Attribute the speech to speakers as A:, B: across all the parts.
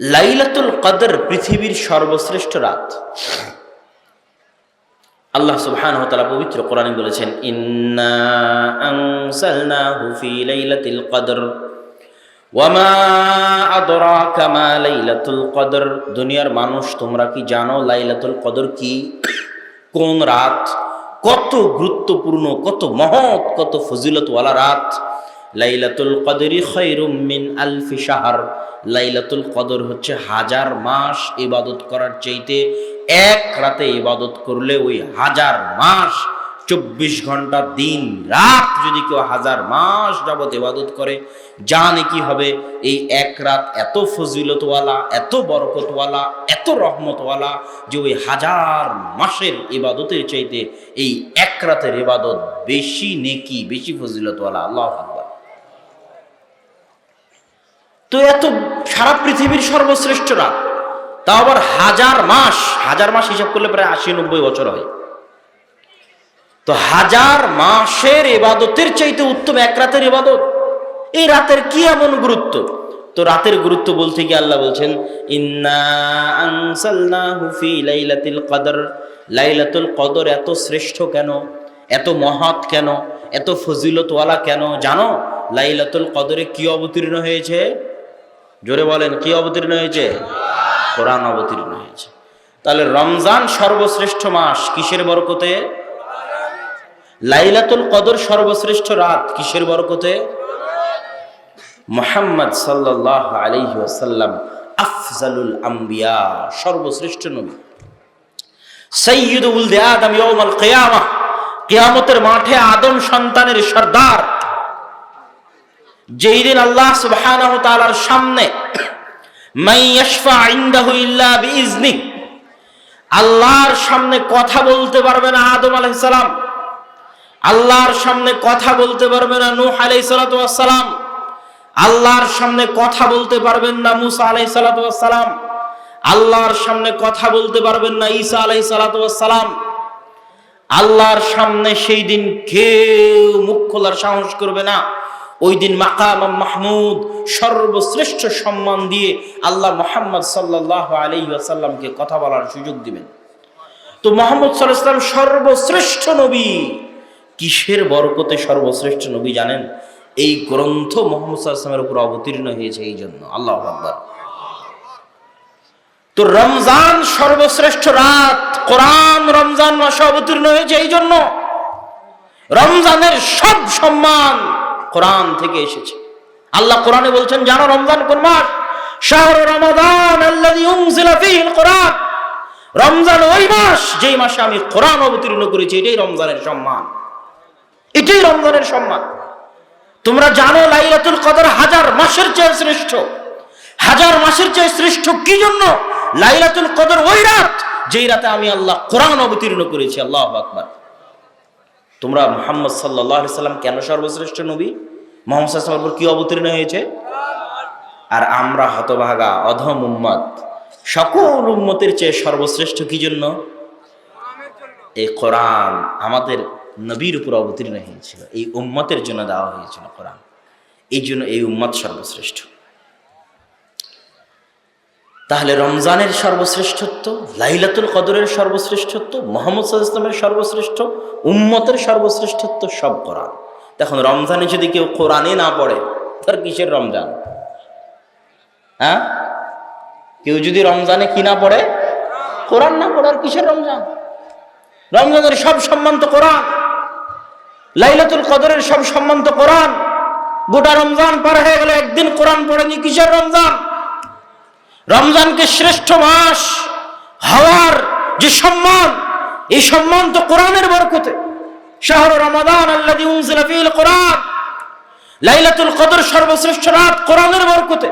A: লাইলাতুল কদর পৃথিবীর সর্বশ্রেষ্ঠ রাত। আল্লাহ সুবহানাহু ওয়া তাআলা পবিত্র কোরআনে বলেছেন লাইলাতিল কদর ওয়ামা আদরাকা মা লাইলাতুল কদর। দুনিয়ার মানুষ, তোমরা কি জানো লাইলাতুল কদর কি? কোন রাত? কত গুরুত্বপূর্ণ, কত মহৎ, কত ফজিলতওয়ালা রাত। লাইলাতুল কদরি খৈরুম মিন আলফি শাহর। লাইলাতুল কদর হচ্ছে হাজার মাস ইবাদত করার চাইতে এক রাতে ইবাদত করলে ওই হাজার মাস, চব্বিশ ঘণ্টা দিন রাত যদি কেউ হাজার মাস যাবত ইবাদত করে, জানে কি হবে? এই এক রাত এত ফজিলতওয়ালা, এত বরকতওয়ালা, এত রহমতওয়ালা যে ওই হাজার মাসের ইবাদতের চাইতে এই এক রাতের ইবাদত বেশি নেকি, বেশি ফজিলতওয়ালা। আল্লাহ আকবার। তো এত সারা পৃথিবীর সর্বশ্রেষ্ঠ রাত তাও আবার হাজার মাস হাজার মাস হিসাব করলে প্রায় আশি, নব্বই বছর হয়। তো হাজার মাসের এবাদতের চাইতে উত্তম এক রাতের এবাদত। এই রাতের কি এমন গুরুত্ব? তো রাতের গুরুত্ব বলতে গিয়ে আল্লাহ বলছেন লাইলাতিল কদর। লাইলাতুল কদর এত শ্রেষ্ঠ কেন? এত মহৎ কেন? এত ফজিলতওয়ালা কেন? জানো, লাইলাতুল কদরে কি অবতীর্ণ হয়েছে? জোরে বলেন, কি অবতীর্ণ হয়েছে? কোরআন অবতীর্ণ হয়েছে। তাহলে রমজান সর্বশ্রেষ্ঠ মাস কিসের বরকতে? লাইলাতুল কদর সর্বশ্রেষ্ঠ রাত কিসের বরকতে? মোহাম্মদ সাল্লাহ আলাইহি ওয়াসাল্লাম, আফজালুল আম্বিয়া, সর্বশ্রেষ্ঠ নবী। সৈয়দ আদম ইয়াউমাল কিয়ামah কিয়ামতের মাঠে আদম সন্তানের সর্দার। যেই দিন আল্লাহ সুবহানাহু তাআলার সামনে মাই ইয়াশফা ইনদাহু ইল্লা বিইজনি আল্লাহর সামনে কথা বলতে পারবে না আদম আলাইহিস সালাম, আল্লাহর সামনে কথা বলতে পারবে না নূহ আলাইহিস সালাতু ওয়াস সালাম, আল্লাহর সামনে কথা বলতে পারবেন না মুসা আলাইহিস সালাতু ওয়াস সালাম, আল্লাহর সামনে কথা বলতে পারবেন না ঈসা আলাইহিস সালাতু ওয়াস সালাম। আল্লাহর সামনে সেই দিন কেউ মুখ খোলার সাহস করবে না। ওই দিন মাকাম মাহমুদ সর্বশ্রেষ্ঠ সম্মান দিয়ে আল্লাহ মোহাম্মদ সাল্লাহ আলী আসাল্লামকে কথা বলার সুযোগ দিবেন। তো মোহাম্মদ সাল্লাম সর্বশ্রেষ্ঠ নবী। কিসের বরকতে সর্বশ্রেষ্ঠ নবী জানেন? এই গ্রন্থ মোহাম্মদ সাল্লামের উপর অবতীর্ণ হয়েছে এই জন্য। আল্লাহ আকবর। তো রমজান সর্বশ্রেষ্ঠ রাত। কোরআন রমজান মাসে অবতীর্ণ হয়েছে এই জন্য। রমজানের সব সম্মান কোরআন থেকে এসেছে। আল্লাহ কোরআনে বলছেন, জানো রমজান কোন মাস? শাহর রমাদান কোরআন। রমজান ওই মাস যেই মাসে আমি কোরআন অবতীর্ণ করেছি, এটাই রমজানের সম্মান। এটাই রমজানের সম্মান। তোমরা জানো লাইলাতুল কদর হাজার মাসের চেয়ে শ্রেষ্ঠ। হাজার মাসের চেয়ে শ্রেষ্ঠ কি জন্য? লাইলাতুল কদর ওই রাত যেই রাতে আমি আল্লাহ কোরআন অবতীর্ণ করেছি, আল্লাহ আকবার। তোমরা মোহাম্মদ সাল্লাহ সাল্লাম কেন সর্বশ্রেষ্ঠ নবী? মোহাম্মদ সাল্লামের উপর কি অবতীর্ণ হয়েছে? আর আমরা হতভাগা, অধম উম্মত। সকল উম্মতের চেয়ে সর্বশ্রেষ্ঠ কি জন্য? এই কোরআন আমাদের নবীর উপর অবতীর্ণ হয়েছিল। এই উম্মতের জন্য দেওয়া হয়েছিল কোরআন। এই জন্য এই উম্মত সর্বশ্রেষ্ঠ। তাহলে রমজানের সর্বশ্রেষ্ঠত্ব, লাইলাতুল কদরের সর্বশ্রেষ্ঠত্ব, মোহাম্মদ ইসলামের সর্বশ্রেষ্ঠ, উম্মতের সর্বশ্রেষ্ঠত্ব সব কোরআন। দেখুন, রমজানে যদি কেউ কোরআনে না পড়ে, তার কিসের রমজান? হ্যাঁ? কেউ যদি রমজানে কি না পড়ে, কোরআন না পড়ে, আর কিসের রমজান? রমজানের সব সম্মান তো কোরআন। লাইলাতুল কদরের সব সম্মান তো কোরআন। গোটা রমজান পার হয়ে গেল একদিন কোরআন পড়েনি, কিসের রমজান? রমজানকে শ্রেষ্ঠ মাস, হওয়ার যে সম্মান, এই সম্মান তো কোরআনের বরকতে। শাহর রমাদান লাইলাতুল কদর সর্বশ্রেষ্ঠ রাত কোরআনের বরকতে।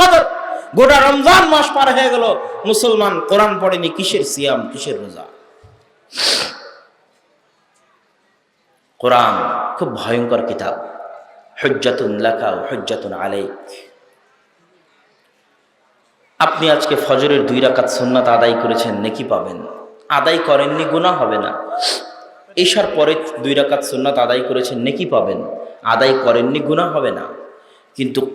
A: কদর। গোটা রমজান মাস পার হয়ে গেল। মুসলমান কোরআন পড়েনি, কিসের সিয়াম, কিসের রোজা? কোরআন খুব ভয়ঙ্কর কিতাব। হুজ্জাতুন ও হুজ্জাতুন আলাইক। আপনি আজকে ফজরের দুই রাকাত সুন্নাত আদায় করেছেন, নেকি পাবেন? আদায় করেননি গুণা হবে না। এসার পরে দুই রাকাত সুন্নাত আদায় করেছেন, নেকি পাবেন? আদায় করেননি গুণা হবে না। কিন্তু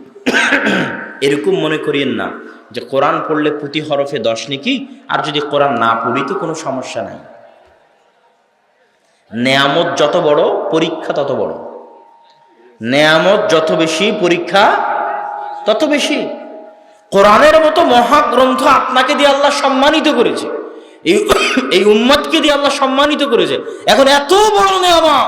A: এরকম মনে করিয়েন না যে কোরআন পড়লে প্রতি হরফে দশ নাকি, আর যদি কোরআন না পড়ি তো কোনো সমস্যা নাই। নেয়ামত যত বড়, পরীক্ষা তত বড়। নেয়ামত যত বেশি, পরীক্ষা তত বেশি। কোরআনের মতো মহাগ্রন্থ আপনাকে দিয়ে আল্লাহ সম্মানিত করেছে। এই এই উম্মতকে দিয়ে আল্লাহ সম্মানিত করেছে। এখন এত বড় নিয়ামত,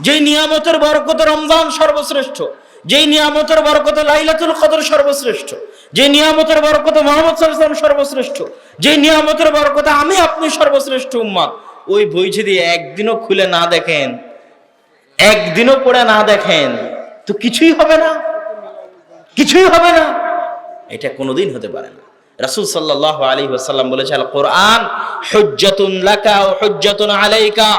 A: যেই নিয়ামতের বরকতে রমজান সর্বশ্রেষ্ঠ, যেই নিয়ামতের বরকতে লাইলাতুল কদর সর্বশ্রেষ্ঠ যে নিয়ামতের বরকতে মোহাম্মদ সাল্লাম সর্বশ্রেষ্ঠ যে নিয়ামতের বরকতে আমি আপনি সর্বশ্রেষ্ঠ উম্মত ওই বই যদি একদিনও খুলে না দেখেন, একদিনও পড়ে না দেখেন, তো কিছুই হবে না, কিছুই হবে না। এটা কোনোদিন হতে পারে না। রাসূল সাল্লাল্লাহু আলাইহি ওয়াসাল্লাম বলেছে আল কোরআন হুজ্জাতুন লাকা ও হুজ্জাতুন আলাইকা।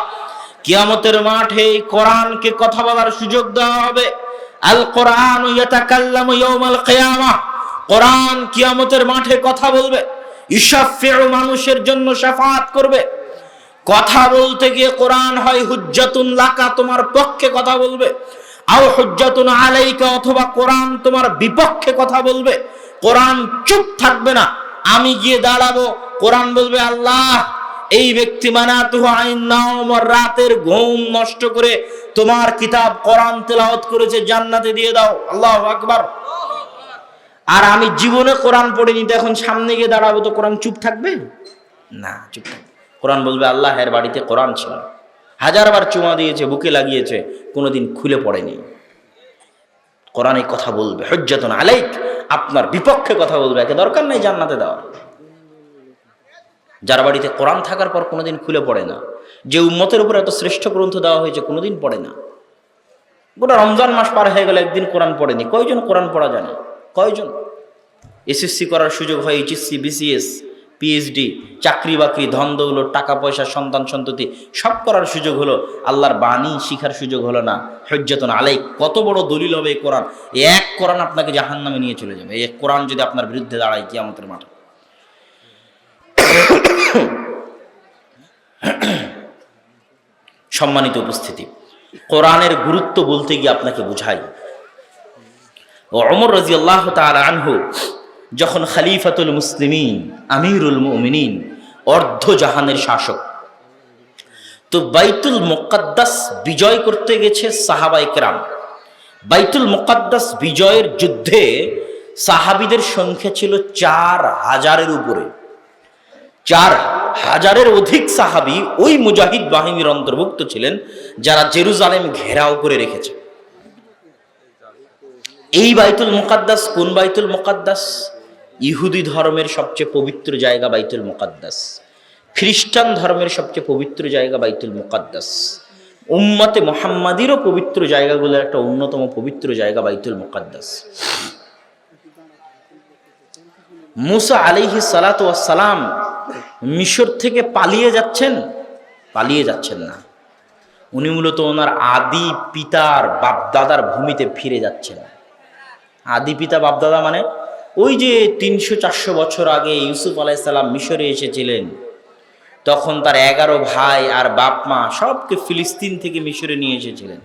A: কিয়ামতের মাঠে এই কোরআনকে কথা বলার সুযোগ দেওয়া হবে। আল কোরআন ইয়াতাকাল্লামু ইয়াউমাল কিয়ামা। কোরআন কিয়ামতের মাঠে কথা বলবে। ইশাফিউ মানুষের জন্য শাফাত করবে। কথা বলতে গিয়ে কোরআন হয় হুজ্জাতুন লাকা, তোমার পক্ষে কথা বলবে। আও হুজ্জাতুন আলাইকা, অথবা কোরআন তোমার বিপক্ষে কথা বলবে। কোরআন চুপ থাকবে না। আমি গিয়ে দাঁড়াবো। কোরআন বলবে, আল্লাহ, এই ব্যক্তি আইন নাওমর রাতের ঘুম নষ্ট করে তোমার কিতাব কোরআন তেলাওয়াত করেছে, জান্নাতে দিয়ে দাও। আল্লাহু আকবার। আর আমি জীবনে কোরআন পড়িনি, তো এখন সামনে গিয়ে দাঁড়াবো, তো কোরআন চুপ থাকবে? না, চুপ থাকবে। কোরআন বলবে, আল্লাহ, এর বাড়িতে কোরআন ছিল হাজারবার চুমা দিয়েছে, বুকে লাগিয়েছে, কোনোদিন খুলে পড়েনি। কোরআনে কথা বলবে, হজ্জাতন আলাইক। আপনার বিপক্ষে কথা বলবে, একে দরকার নেই জান্নাতে দেওয়ার। যার বাড়িতে কোরআন থাকার পর কোনোদিন খুলে পড়ে না, যে উম্মতের উপর এত শ্রেষ্ঠ গ্রন্থ দেওয়া হয়েছে কোনোদিন পড়ে না। গোটা রমজান মাস পার হয়ে গেলে, একদিন কোরআন পড়েনি। কয়জন কোরআন পড়া জানে? কয়জন? এসএসসি করার সুযোগ হয়, এইচএসসি, বিসিএস পিএইচডি চাকরি বাকরি, ধন দৌলত, টাকা পয়সা, সন্তান সন্ততি, সব করার সুযোগ হলো আল্লাহর বাণী শিখার সুযোগ হলো না। হজ্জতন আলাই কত বড় দলিল হবে এই কোরআন? এক কোরআন আপনাকে জাহান নামে নিয়ে চলে যাবে। এক কোরআন যদি আপনার বিরুদ্ধে দাঁড়ায় কি আমাদের মাঠে। সম্মানিত উপস্থিতি, কোরআনের গুরুত্ব বলতে গিয়ে আপনাকে বুঝাই। অমর রাজি আল্লাহ আনহু যখন খালিফাতুল মুসলিমিন, আমিরুল মুমিনিন, অর্ধ জাহানের শাসক, তো বাইতুল মোকাদ্দাস বিজয় করতে গেছে সাহাবাই কেরাম। বাইতুল মোকাদ্দাস বিজয়ের যুদ্ধে সাহাবিদের সংখ্যা ছিল চার হাজারের উপরে। চার হাজারের অধিক সাহাবি ওই মুজাহিদ বাহিনীর অন্তর্ভুক্ত ছিলেন, যারা জেরুজালেম ঘেরাও করে রেখেছে। এই বাইতুল মুকাদ্দাস কোন বাইতুল মুকাদ্দাস? ইহুদি ধর্মের সবচেয়ে পবিত্র জায়গা বাইতুল মুকাদ্দাস। খ্রিস্টান ধর্মের সবচেয়ে পবিত্র জায়গা বাইতুল মুকাদ্দাস। উম্মতে মোহাম্মাদিরও পবিত্র জায়গাগুলোর একটা অন্যতম পবিত্র জায়গা বাইতুল মুকাদ্দাস। মুসা আলিহি সালাত সালাম মিশর থেকে পালিয়ে যাচ্ছেন? পালিয়ে যাচ্ছেন না। উনি মূলত ওনার আদি পিতার বাপদাদার ভূমিতে ফিরে যাচ্ছেন। আদি পিতা বাপদাদা মানে ওই যে তিনশো চারশো বছর আগে ইউসুফ আলাইসাল্লাম মিশরে এসেছিলেন, তখন তার এগারো ভাই আর বাপ মা সবকে ফিলিস্তিন থেকে মিশরে নিয়ে এসেছিলেন।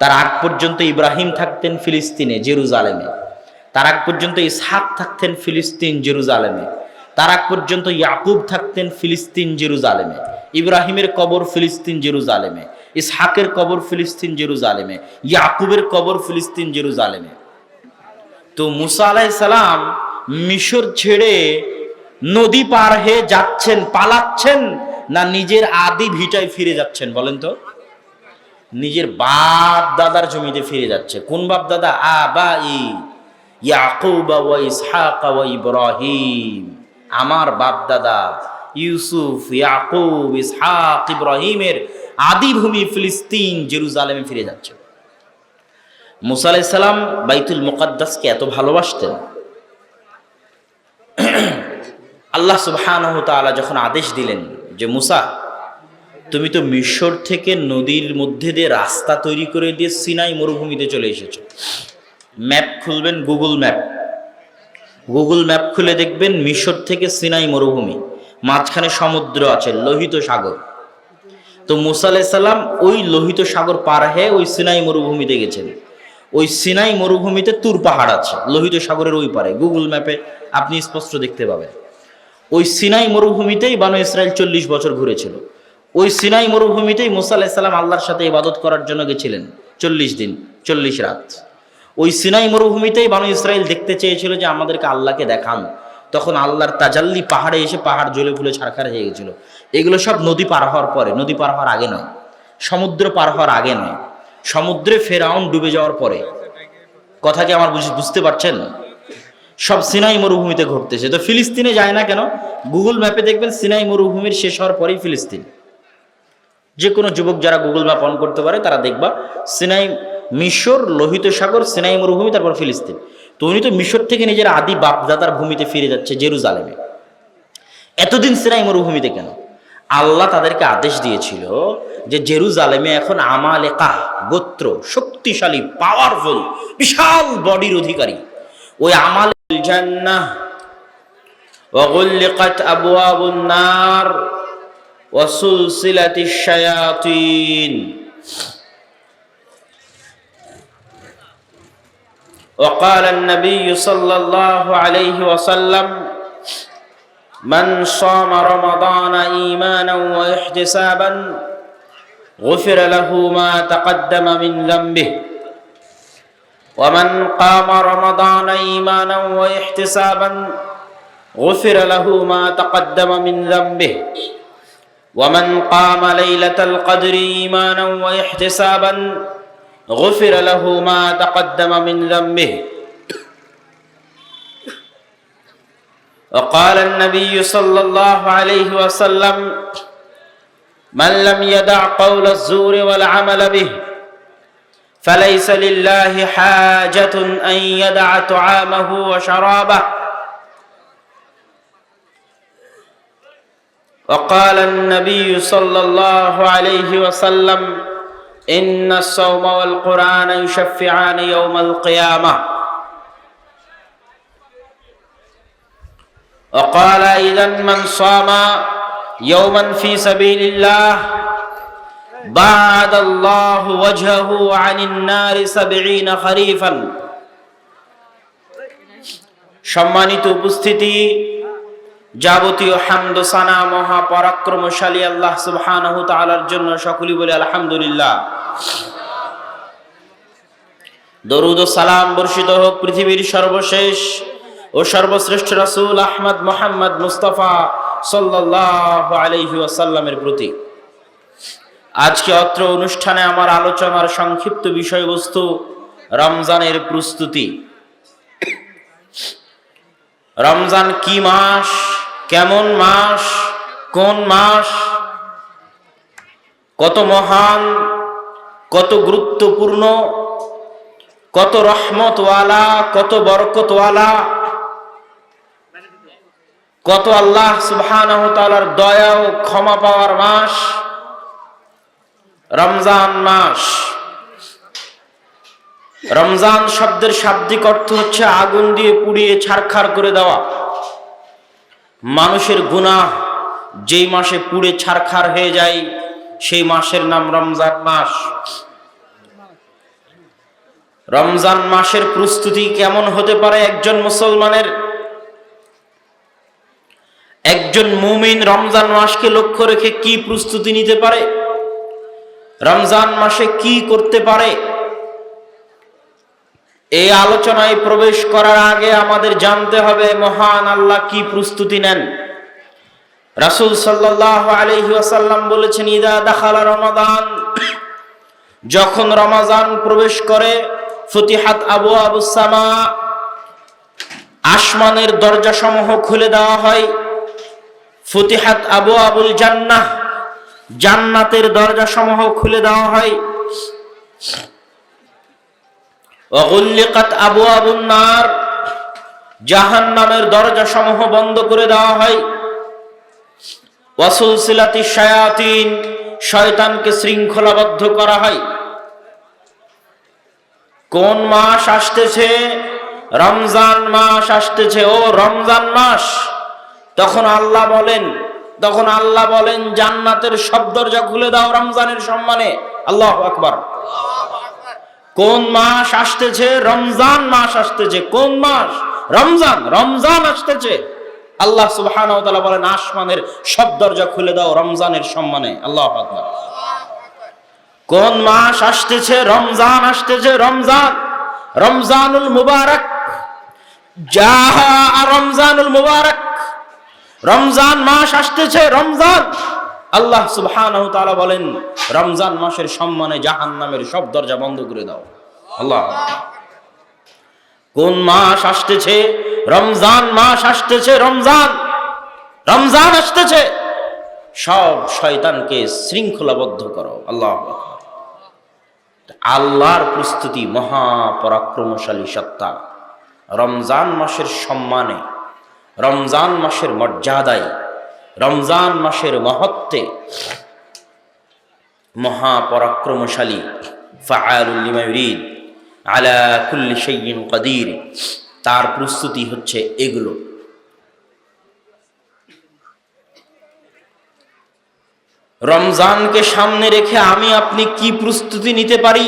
A: তার আগ পর্যন্ত ইব্রাহিম থাকতেন ফিলিস্তিনে, জেরুজালেমে। তার আগ পর্যন্ত ইসহাক থাকতেন ফিলিস্তিন, জেরুজালেমে। তার আগ পর্যন্ত ইয়াকুব থাকতেন ফিলিস্তিন, জেরুজালেমে। ইব্রাহিমের কবর ফিলিস্তিন, জেরুজালেমে। ইসহাকের কবর ফিলিস্তিন, জেরুজালেমে। ইয়াকুবের কবর ফিলিস্তিন, জেরুজালেমে। তো মুসা সালাম মিশর ছেড়ে নদী পার হয়ে যাচ্ছেন, পালাচ্ছেন না নিজের আদি ভিটায় ফিরে যাচ্ছেন বলেন তো? নিজের বাপ দাদার জমিতে ফিরে যাচ্ছে। কোন বাপ দাদা? আবাই, ইয়াকুব ওয়া ইসহাক ওয়া ইব্রাহিম। আমার বাপ দাদা ইউসুফ, ইয়াকুব, ইসহাক, ইব্রাহিমের আদি ভূমি ফিলিস্তিন, জেরুজালেমে ফিরে যাচ্ছে। মুসা আলাইসাল্লাম বাইতুল মুকাদ্দাসকে এত ভালোবাসতেন। আল্লাহ সুবহানাহু যখন আদেশ দিলেন যে, মুসা, তুমি তো মিশর থেকে নদীর মধ্যে দিয়ে রাস্তা তৈরি করে দিয়ে সিনাই মরুভূমিতে চলে এসেছ। ম্যাপ খুলবেন গুগল ম্যাপ। গুগল ম্যাপ খুলে দেখবেন মিশর থেকে সিনাই মরুভূমি, মাঝখানে সমুদ্র আছে, লোহিত সাগর। তো মুসা আলাইসাল্লাম ওই লোহিত সাগর পার হয়ে ওই সিনাই মরুভূমিতে গেছেন। ওই সিনাই মরুভূমিতে তুর পাহাড় আছে, লোহিত সাগরের ওই পারে। গুগল ম্যাপে আপনি স্পষ্ট দেখতে পাবেন। ওই সিনাই মরুভূমিতেই বানু ইসরায়েল চল্লিশ বছর ঘুরেছিল। ওই সিনাই মরুভূমিতেই মুসা আলাহিসাল্লাম আল্লাহর সাথে ইবাদত করার জন্য গেছিলেন, চল্লিশ দিন, চল্লিশ রাত। ওই সিনাই মরুভূমিতেই বানু ইসরায়েল দেখতে চেয়েছিল যে আমাদেরকে আল্লাহকে দেখান। তখন আল্লাহর তাজাল্লি পাহাড়ে এসে পাহাড় জ্বলে ফুলে ছাড়খাড় হয়ে গেছিল। এগুলো সব নদী পার হওয়ার পরে, নদী পার হওয়ার আগে নয়, সমুদ্র পার হওয়ার আগে নয়। সমুদ্রে ফেরাউন ডুবে যাওয়ার পরে। কথা কি আমার বুঝ- বুঝতে পারছেন? সব সিনাই মরুভূমিতে ঘটতেছে। তো ফিলিস্তিনে যায় না কেন? গুগল ম্যাপে দেখবেন সিনাই মরুভূমির শেষ হওয়ার পরেই ফিলিস্তিন। যে কোনো যুবক যারা গুগল ম্যাপ অন করতে পারে, তারা দেখবা সিনাই মিশর, লোহিত সাগর, সিনাই মরুভূমি, তারপর ফিলিস্তিন। তো উনি তো মিশর থেকে নিজের আদি বাপদাদার ভূমিতে ফিরে যাচ্ছে জেরুজালেমে। এতদিন সিনাই মরুভূমিতে কেন? আল্লাহ তাদেরকে আদেশ দিয়েছিল যে জেরুজালেমে এখন আমালেকা গোত্র শক্তিশালী পাওয়ারফুল বিশাল বডির অধিকারী ওই আমাল জান্নাহ وغلقت أبواب النار وسلسلة الشياطين وقال النبي صلى الله عليه وسلم من صام رمضان إيمانا واحتسابا غفر له ما تقدم من ذنبه. ومن قام رمضان إيمانا واحتسابا غفر له ما تقدم من ذنبه. ومن قام ليلة القدر إيمانا واحتسابا غفر له ما تقدم من ذنبه. وقال النبي صلى الله عليه وسلم من لم يدع قول الزور والعمل به فليس لله حاجة أن يدع طعامه وشرابه. وقال النبي صلى الله عليه وسلم إن الصوم والقرآن يشفعان يوم القيامة. وقال إذا من صام يوما في سبيل الله بعد الله وجهه عن النار سبعين خريفا সম্মানিত উপস্থিতি যাবতীয় হামদ সানা মহা পরাক্রমশালী আল্লাহ সুবহানাহু তাআলার জন্য সকলেই বলে আলহামদুলিল্লাহ দরুদ ও সালাম বর্ষিত হোক পৃথিবীর সর্বশেষ ও সর্বশ্রেষ্ঠ রাসূল আহমদ মোহাম্মদ মুস্তাফা সাল্লাল্লাহু আলাইহি ওয়াসাল্লামের প্রতি আজকে অত্র অনুষ্ঠানে আমার আলোচনার সংক্ষিপ্ত বিষয়বস্তু রমজানের প্রস্তুতি। রমজান কি মাস? কেমন মাস? কোন মাস? কত মহান, কত গুরুত্বপূর্ণ, কত রহমতওয়ালা, কত বরকতওয়ালা কত আল্লাহ সুবহানাহু তাআলার দয়া ও ক্ষমা পাওয়ার মাস, রমজান মাস। রমজান শব্দের শাব্দিক অর্থ হচ্ছে আগুন দিয়ে পুড়িয়ে ছারখার করে দেওয়া। মানুষের গুনাহ যেই মাসে পুড়ে ছারখার হয়ে যায়, সেই মাসের নাম রমজান মাস। রমজান মাসের প্রস্তুতি কেমন হতে পারে একজন মুসলমানের? একজন মুমিন রমজান মাসকে লক্ষ্য রেখে কি প্রস্তুতি নিতে পারে? রমজান মাসে কি করতে পারে? এই আলোচনায় প্রবেশ করার আগে আমাদের জানতে হবে, মহান আল্লাহ কি প্রস্তুতি নেন? রাসূল সাল্লাল্লাহু আলাইহি ওয়াসাল্লাম বলেছেন, ইদা দাখালা রমাদান। যখন রমাজান প্রবেশ করে, ফতিহাত আবু আবু সামা, আসমানের দরজা সমূহ খুলে দেওয়া হয়। ফতিহাত আবু আবুল জান্নাহ। জান্নাতের দরজা সমূহ খুলে দেওয়া হয়। অগুল্লিকাত আবু আবুন নার। জাহান নামের দরজা সমূহ বন্ধ করে দেওয়া হয়। ওয়াসুলসিলাতি শায়াতিন, শয়তানকে শৃঙ্খলাবদ্ধ করা হয়। কোন মাস আসতেছে? রমজান মাস আসতেছে। ও রমজান মাস। তখন আল্লাহ বলেন, তখন আল্লাহ বলেন, জান্নাতের সব দরজা খুলে দাও রমজানের সম্মানে। আল্লাহ আকবার। কোন মাস আসতেছে? রমজান মাস আসতেছে। কোন মাস? রমজান রমজান আসতেছে। আল্লাহ সুবহানাহু ওয়া বলেন, আসমানের সব দরজা খুলে দাও রমজানের সম্মানে। আল্লাহ আকবার। কোন মাস আসতেছে? রমজান আসতেছে, রমজান। রমজানুল মুবারক। যাহা রমজানুল মুবারক রমজান মাস আসতেছে, রমজান। আল্লাহ সুবহানাহু তাআলা বলেন, রমজান মাসের সম্মানে জাহান্নামের সব দরজা বন্ধ করে দাও। আল্লাহ। কোন মাস আসতেছে? রমজান মাস আসতেছে, রমজান। রমজান আসতেছে। সব শয়তানকে শৃঙ্খলাবদ্ধ করো। আল্লাহ আল্লাহর প্রস্তুতি মহাপরাক্রমশালী সত্তা। রমজান মাসের সম্মানে রমজান মাসের মর্যাদায়, রমজান মাসের মহত্বে মহাপরাক্রমশালী ফাআলুল লিমা ইউরিদ, আলা কাদির, তার প্রস্তুতি হচ্ছে এগুলো। রমজানকে সামনে রেখে আমি আপনি কি প্রস্তুতি নিতে পারি?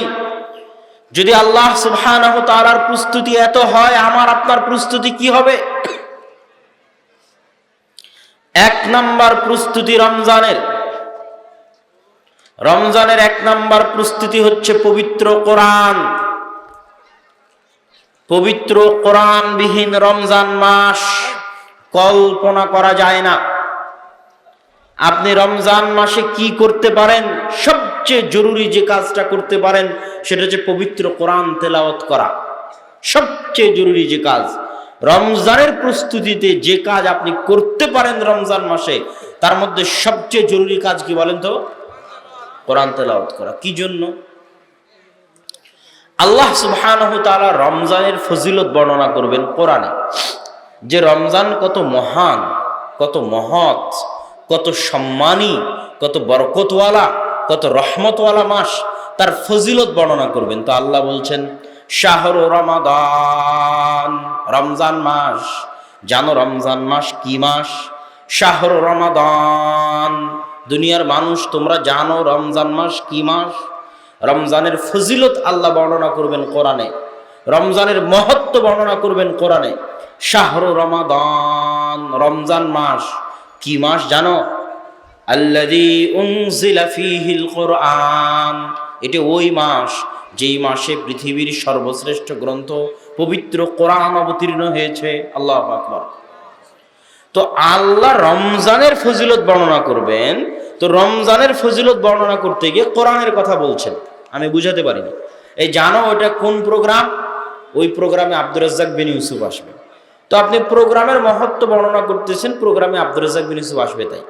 A: যদি আল্লাহ সুবহানাহু তাআলার প্রস্তুতি এত হয়, আমার আপনার প্রস্তুতি কি হবে? এক নাম্বার প্রস্তুতি রমজানের। রমজানের এক নাম্বার প্রস্তুতি হচ্ছে পবিত্র কোরআন। পবিত্র কোরআনবিহীন রমজান মাস কল্পনা করা যায় না। আপনি রমজান মাসে কি করতে পারেন? সবচেয়ে জরুরি যে কাজটা করতে পারেন, সেটা হচ্ছে পবিত্র কোরআন তেলাওয়াত করা। সবচেয়ে জরুরি যে কাজ। রমজানের প্রস্তুতিতে যে কাজ আপনি করতে পারেন রমজান মাসে, তার মধ্যে সবচেয়ে জরুরি কাজ কি বলেন তো? কোরআন তেলাওয়াত করা। কি জন্য? আল্লাহ সুবহানাহু তাআলা রমজানের ফজিলত বর্ণনা করবেন কোরআনে। যে রমজান কত মহান, কত মহৎ, কত সম্মানী, কত বরকতওয়ালা, কত রহমতওয়ালা মাস, তার ফজিলত বর্ণনা করবেন। তো আল্লাহ বলছেন শাহরু রমাদান। রমজান মাস। জানো রমজান মাস কি মাস? শাহরু রমাদান। দুনিয়ার মানুষ, তোমরা জানো রমজান মাস কি মাস? রমজানের ফজিলত আল্লাহ বর্ণনা করবেন কোরআনে। রমজানের মহত্ব বর্ণনা করবেন কোরআনে। শাহরু রমাদান। রমজান মাস কি মাস জানো? ফীহিল কোরআন। এটি ওই মাস যেই মাসে পৃথিবীর সর্বশ্রেষ্ঠ গ্রন্থ পবিত্র কোরআন অবতীর্ণ হয়েছে, আল্লাহ আকবার। তো আল্লাহ রমজানের ফজিলত বর্ণনা করবেন, তো রমজানের ফজিলত বর্ণনা করতে গিয়ে কোরআনের কথা বলছেন। আমি বুঝাতে পারিনি। এই জানো ওটা কোন প্রোগ্রাম? ওই প্রোগ্রামে আব্দুর রাজ্জাক বিন ইউসুফ আসবে। তো আপনি প্রোগ্রামের মহত্ব বর্ণনা করতেছেন, প্রোগ্রামে আব্দুর রাজ্জাক বিন ইউসুফ আসবে তাই।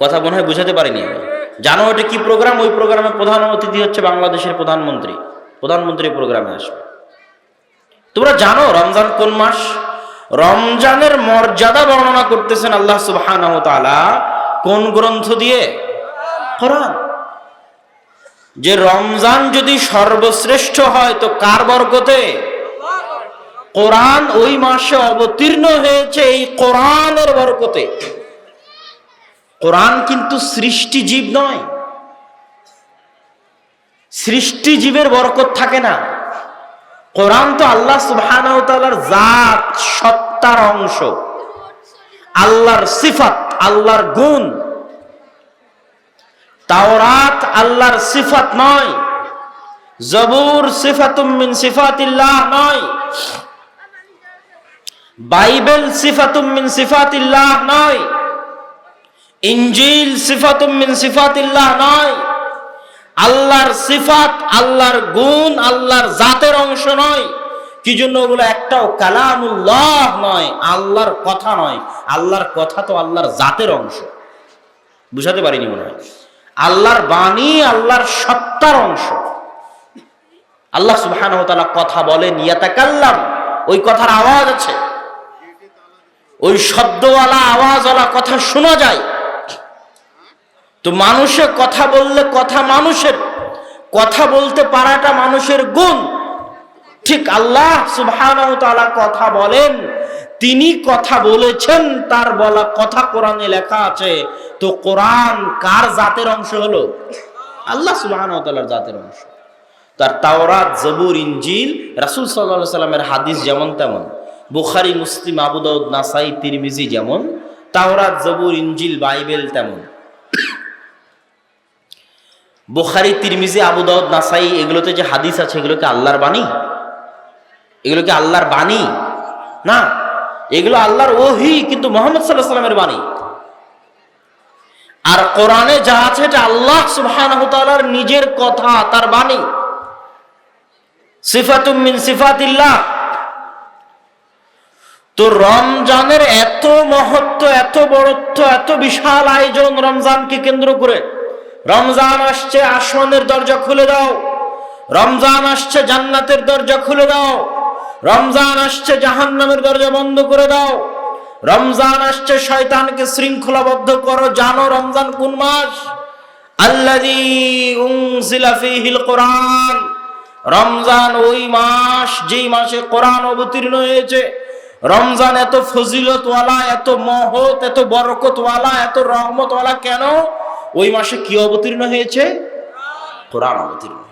A: কথা মনে হয় বুঝাতে পারিনি আমি। জানো ওটা কি প্রোগ্রাম? ওই প্রোগ্রামে প্রধান অতিথি হচ্ছে বাংলাদেশের প্রধানমন্ত্রী। প্রধানমন্ত্রী প্রোগ্রামে আসবে। তোমরা জানো রমজান কোন মাস? রমজানের মর্যাদা বর্ণনা করতেছেন আল্লাহ তাআলা। কোন গ্রন্থ দিয়ে? কোরআন। যে রমজান যদি সর্বশ্রেষ্ঠ হয় তো কার বরকতে? কোরআন ওই মাসে অবতীর্ণ হয়েছে এই কোরআনের বরকতে। কোরআন কিন্তু সৃষ্টি জীব নয়। সৃষ্টি জীবের বরকত থাকে না। কোরআন তো আল্লাহ সুবহানাহু জাত, সত্তার অংশ। আল্লাহর সিফাত, আল্লাহর গুণ। তাওরাত আল্লাহর সিফাত নয়। জবুর সিফাতুম মিন সিফাতিল্লাহ নয়। বাইবেল সিফাতুম মিন সিফাতিল্লাহ নয়। ইনজিল সিফাতুম মিন সিফাতিল্লাহ নয়। আল্লাহর সিফাত, আল্লাহর গুণ, আল্লাহর জাতের অংশ নয়। কি জন্য ওগুলো একটাও কালামুল্লাহ নয়, আল্লাহর কথা নয়। আল্লাহর কথা তো আল্লাহর জাতের অংশ। বুঝাতে পারিনি মনে হয়। আল্লাহর বাণী, আল্লাহর সত্তার অংশ। আল্লাহ তাআলা কথা বলেন, ইয়াতাকাল্লাম। ওই কথার আওয়াজ আছে। ওই শব্দওয়ালা, আওয়াজওয়ালা কথা শোনা যায়। তো মানুষে কথা বললে কথা মানুষের, কথা বলতে পারাটা মানুষের গুণ। ঠিক আল্লাহ সুবহানাহু কথা বলেন, তিনি কথা বলেছেন, তার বলা কথা কোরআনে লেখা আছে। তো কোরআন কার জাতের অংশ হলো? আল্লাহ সুবাহান তাল্লার জাতের অংশ। তার তাওরাত, জবুর ইঞ্জিল রাসুল সাল্লাহ সাল্লামের হাদিস যেমন তেমন। বুখারি, মুসলিম আবুদাউদ নাসাই, তিরমিজি যেমন। তাওরাত, জবুর ইঞ্জিল বাইবেল তেমন। বুখারি, তিরমিজি আবুদাউদ নাসাই, এগুলোতে যে হাদিস আছে এগুলো কি আল্লাহর বাণী? এগুলো কি আল্লাহর বাণী? না, এগুলো আল্লাহর ওহি, কিন্তু মোহাম্মদ সাল্লাহ সাল্লামের বাণী। আর কোরআনে যা আছে, এটা আল্লাহ তাআলার নিজের কথা, তার বাণী। সিফাতুম মিন সিফাতিল্লাহ। তো রমজানের এত মহত্ব, এত বড়ত্ব, এত বিশাল আয়োজন রমজানকে কেন্দ্র করে রমজান আসছে, আসমানের দরজা খুলে দাও। রমজান আসছে, জান্নাতের দরজা খুলে দাও। রমজান আসছে, জাহান্নামের দরজা বন্ধ করে দাও। রমজান আসছে, শয়তানকে শৃঙ্খলাবদ্ধ করো। জানো রমজান কোন মাস? রমজান ওই মাস, যেই মাসে কোরআন অবতীর্ণ হয়েছে। রমজান এত ফজিলতওয়ালা, এত মহৎ, এত বরকতওয়ালা, এত রহমতওয়ালা কেন? ওই মাসে কি অবতীর্ণ হয়েছে? কোরআন অবতীর্ণ।